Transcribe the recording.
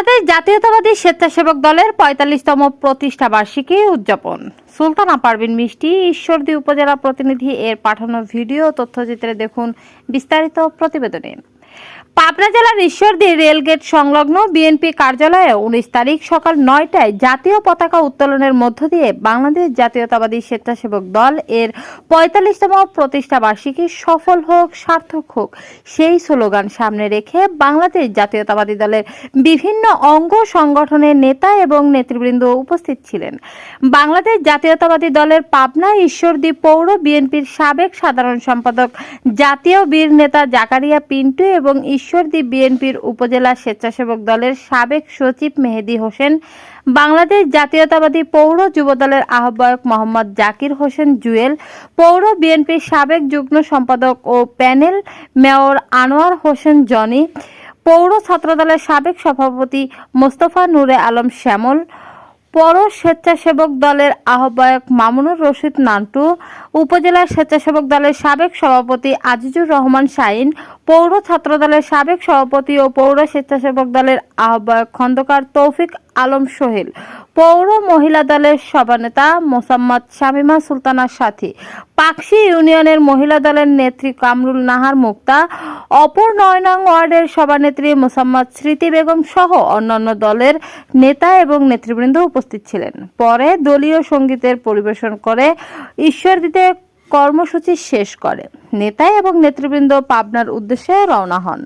বাংলাদেশ জাতীয়তাবাদী স্বেচ্ছাসেবক দলের পঁয়তাল্লিশতম প্রতিষ্ঠা বার্ষিকী উদযাপন। সুলতানা পারভিন মিষ্টি, ঈশ্বরদী উপজেলা প্রতিনিধি এর পাঠানো ভিডিও তথ্যচিত্রে দেখুন বিস্তারিত প্রতিবেদনে। পাবনা জেলার ঈশ্বরদী রেলগেট সংলগ্ন বিএনপি কার্যালয়ে উনিশ তারিখ সকাল নয়টায় জাতীয় পতাকা উত্তোলনের মধ্য দিয়ে বাংলাদেশ জাতীয়তাবাদী স্বেচ্ছাসেবক দল এর পঁয়তাল্লিশতম প্রতিষ্ঠা বার্ষিকী সফল হোক, সার্থক হোক, সেই স্লোগান সামনে রেখে বাংলাদেশ জাতীয়তাবাদী দলের বিভিন্ন অঙ্গ সংগঠনের নেতা এবং নেতৃবৃন্দ উপস্থিত ছিলেন। বাংলাদেশ জাতীয়তাবাদী দলের পাবনা ঈশ্বরদী পৌর বিএনপির সাবেক সাধারণ সম্পাদক জাতীয় বীর নেতা জাকারিয়া পিন্টু এবং ঈশ্বরদী বিএনপির উপজেলা স্বেচ্ছাসেবক দলের সাবেক সচিব মেহেদি হোসেন, বাংলাদেশ জাতীয়তাবাদী পৌর যুবদলের আহ্বায়ক মোহাম্মদ জাকির হোসেন জুয়েল, পৌর বিএনপির সাবেক যুগ্ম সম্পাদক ও প্যানেল মেয়র আনোয়ার হোসেন জনি, পৌর ছাত্রদলের সাবেক সভাপতি মোস্তফা নূরে আলম শ্যামল, পৌর স্বেচ্ছাসেবক দলের আহ্বায়ক মামুনুর রশিদ নান্টু, উপজেলা স্বেচ্ছাসেবক দলের সাবেক সভাপতি আজিজুর রহমান শাইন পৌর ছাত্রদলের সাবেক সভাপতি ও পৌর স্বেচ্ছাসেবক দলের আহ্বায়ক খন্দকার তৌফিক আলম সোহেল, পৌর মহিলা দলের সভানেতা মোসাম্মদ শামিমা সুলতানার সাথী, পাকশি ইউনিয়নের মহিলা দলের নেত্রী কামরুল নাহার মুক্তা, অপর নয় নং ওয়ার্ডের সভানেত্রী মোসাম্মদ স্মৃতি বেগম সহ অন্যান্য দলের নেতা এবং নেতৃবৃন্দ উপস্থিত ছিলেন। পরে দলীয় সঙ্গীতের পরিবেশন করে ঈশ্বর দিতে কর্মসূচি শেষ করে। নেতা এবং নেতৃবৃন্দ পাবনার উদ্দেশ্যে রওনা হন।